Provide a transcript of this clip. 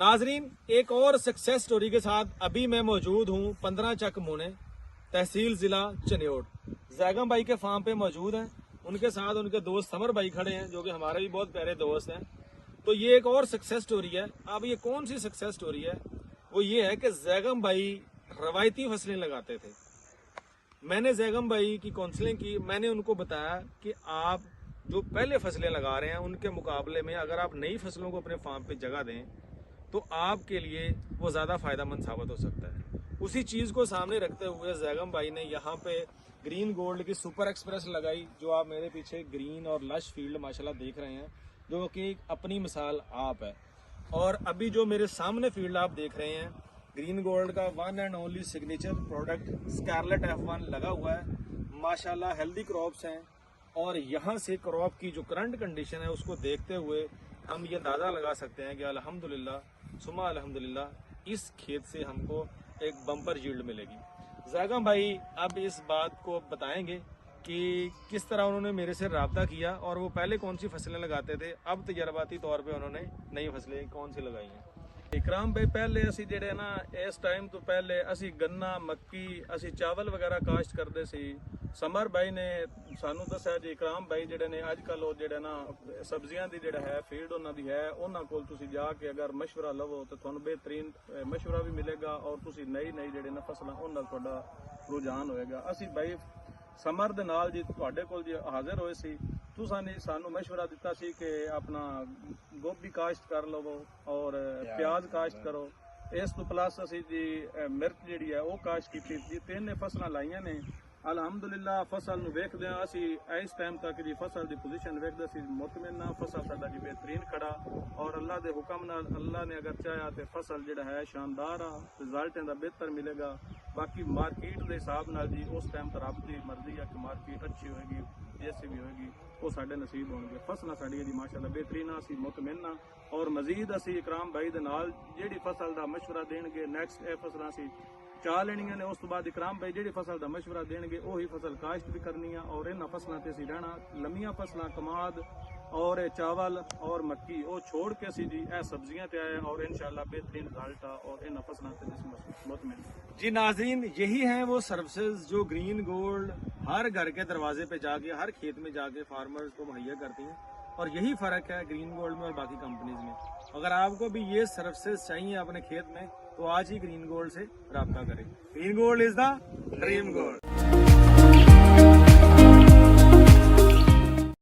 ناظرین، ایک اور سکسیس سٹوری کے ساتھ ابھی میں موجود ہوں پندرہ چک مونے، تحصیل ضلع چنیوٹ زیگم بھائی کے فارم پہ موجود ہیں۔ ان کے ساتھ ان کے دوست سمر بھائی کھڑے ہیں، جو کہ ہمارے بھی بہت پیارے دوست ہیں۔ تو یہ ایک اور سکسیس سٹوری ہے۔ اب یہ کون سی سکسیس سٹوری ہے؟ وہ یہ ہے کہ زیگم بھائی روایتی فصلیں لگاتے تھے۔ میں نے زیگم بھائی کی کونسلنگ کی، میں نے ان کو بتایا کہ آپ جو پہلے فصلیں لگا رہے ہیں، ان کے مقابلے میں اگر آپ نئی فصلوں کو اپنے فارم پہ جگہ دیں تو آپ کے لیے وہ زیادہ فائدہ مند ثابت ہو سکتا ہے۔ اسی چیز کو سامنے رکھتے ہوئے زیگم بھائی نے یہاں پہ گرین گولڈ کی سپر ایکسپریس لگائی، جو آپ میرے پیچھے گرین اور لش فیلڈ ماشاءاللہ دیکھ رہے ہیں، جو کہ اپنی مثال آپ ہے۔ اور ابھی جو میرے سامنے فیلڈ آپ دیکھ رہے ہیں، گرین گولڈ کا one and only signature product Scarlet F one لگا ہوا ہے۔ ماشاءاللہ ہیلدی کراپس ہیں۔ اور یہاں سے کراپ کی جو کرنٹ کنڈیشن ہے، اس کو دیکھتے ہوئے ہم یہ اندازہ لگا سکتے ہیں کہ الحمدللہ سما الحمدللہ، اس کھیت سے ہم کو ایک بمپر جیلڈ ملے گی۔ زائگاں بھائی، اب اس بات کو بتائیں گے کہ کس طرح انہوں نے میرے سے رابطہ کیا اور وہ پہلے کون سی فصلیں لگاتے تھے؟ اب تجرباتی طور پہ انہوں نے نئی فصلیں کون سی لگائی ہیں؟ اکرام بھائی، پہلے اسی جڑے نا، اس ٹائم تو پہلے اسی گنا، مکی، اسی چاول وغیرہ کاشت کرتے سی۔ ਸਮਰ ਭਾਈ ਨੇ ਸਾਨੂੰ ਦੱਸਿਆ ਜੀ ਇਕਰਾਮ ਭਾਈ ਜਿਹੜੇ ਨੇ ਅੱਜ ਕੱਲ ਉਹ ਜਿਹੜੇ ਨਾ ਸਬਜ਼ੀਆਂ ਦੀ ਜਿਹੜਾ ਹੈ ਫੀਲਡ ਉਹਨਾਂ ਦੀ ਹੈ ਉਹਨਾਂ ਕੋਲ ਤੁਸੀਂ ਜਾ ਕੇ ਅਗਰ ਮਸ਼ਵਰਾ ਲਵੋ ਤਾਂ ਤੁਹਾਨੂੰ ਬਿਹਤਰੀਨ ਅਹ, ਮਸ਼ਵਰਾ ਵੀ ਮਿਲੇਗਾ ਔਰ ਤੁਸੀਂ ਨਈ ਨਈ ਜਿਹੜੇ ਨਾ ਫਸਲਾਂ ਉਹਨਾਂ ਨਾਲ ਤੁਹਾਡਾ ਰੁਝਾਨ ਹੋਏਗਾ ਅਸੀਂ ਭਾਈ ਸਮਰ ਦੇ ਨਾਲ ਜੀ ਤੁਹਾਡੇ ਕੋਲ ਜੀ ਹਾਜ਼ਰ ਹੋਏ ਸੀ ਤੁਸੀਂ ਨੇ ਸਾਨੂੰ مشورہ ਦਿੱਤਾ ਸੀ ਕਿ ਆਪਣਾ ਗੋਭੀ ਕਾਸ਼ਤ ਕਰ ਲਵੋ ਔਰ ਪਿਆਜ਼ ਕਾਸ਼ਤ ਕਰੋ ਇਸ ਤੋਂ ਪਲੱਸ ਅਸੀਂ ਜੀ ਅਹ, ਮਿਰਚ ਜਿਹੜੀ ਹੈ ਉਹ ਕਾਸ਼ਤ ਕੀਤੀ ਜੀ ਤਿੰਨ ਫਸਲਾਂ ਲਾਈਆਂ ਨੇ ਅਲਹਮਦੁਲਿਲਾ ਫਸਲ ਨੂੰ ਵੇਖਦੇ ਹਾਂ ਅਸੀਂ ਇਸ ਟਾਈਮ ਤੱਕ ਜੀ ਫਸਲ ਦੀ ਪੋਜੀਸ਼ਨ ਵੇਖਦੇ ਸੀ ਮੁਤਮਿਨ ਆ ਫਸਲ ਸਾਡਾ ਜੀ ਬਿਹਤਰੀਨ ਖੜਾ ਔਰ ਅੱਲਾ ਦੇ ਹੁਕਮ ਨਾਲ ਅੱਲਾ ਨੇ ਅਗਰ ਚਾਹਿਆ ਤੇ ਫਸਲ ਜਿਹੜਾ ਹੈ ਸ਼ਾਨਦਾਰ ਆ ਰਿਜ਼ਲਟ ਇਹਦਾ ਬਿਹਤਰ ਮਿਲੇਗਾ ਬਾਕੀ ਮਾਰਕੀਟ ਦੇ ਹਿਸਾਬ ਨਾਲ ਜੀ ਉਸ ਟਾਈਮ ਤੇ ਰੱਬ ਦੀ ਮਰਜ਼ੀ ਆ ਕਿ ਮਾਰਕੀਟ ਅੱਛੀ ਹੋਏਗੀ ਜੈਸੀ ਵੀ ਹੋਏਗੀ ਉਹ ਸਾਡੇ ਨਸੀਬ ਹੋਣਗੇ ਫਸਲਾਂ ਸਾਡੀਆਂ ਦੀ ਮਾਸ਼ਾਅੱਲਾ ਬਿਹਤਰੀਨ ਆ ਅਸੀਂ ਮੁਤਮਿਨ ਆ ਔਰ ਮਜ਼ੀਦ ਅਸੀਂ ਇਕਰਾਮ ਭਾਈ ਦੇ ਨਾਲ ਜਿਹੜੀ ਫਸਲ ਦਾ مشورہ ਦੇਣਗੇ ਨੈਕਸਟ ਇਹ ਫਸਲਾਂ ਅਸੀਂ چاہ ਲੈਣੀਆਂ ਨੇ اس ਤੋਂ ਬਾਅਦ ਇਕਰਾਮ ਭਾਈ ਜਿਹੜੀ ਫਸਲ ਦਾ مشورہ گے ਉਹੀ فصل کاشت بھی کرنی ਆ اور ਇਹਨਾਂ ਫਸਲਾਂ تے سی رہنا ਲੰਮੀਆਂ ਫਸਲਾਂ کماد اور چاول اور مکی ਉਹ چھوڑ کے سی جی اے سبزیاں تے آئے اور انشاءاللہ بہترین رزلٹ اور ان فصلوں سے مطمئن جی ناظرین یہی ہیں وہ سروسز جو گرین گولڈ ہر گھر کے دروازے پہ جا کے ہر کھیت میں جا کے فارمرز کو مہیا کرتی ہیں اور یہی فرق ہے گرین گولڈ میں اور باقی کمپنیز میں اگر آپ کو بھی یہ سروسز چاہیے اپنے کھیت میں تو آج ہی گرین گولڈ سے رابطہ کریں۔ Green Gold is the dream gold.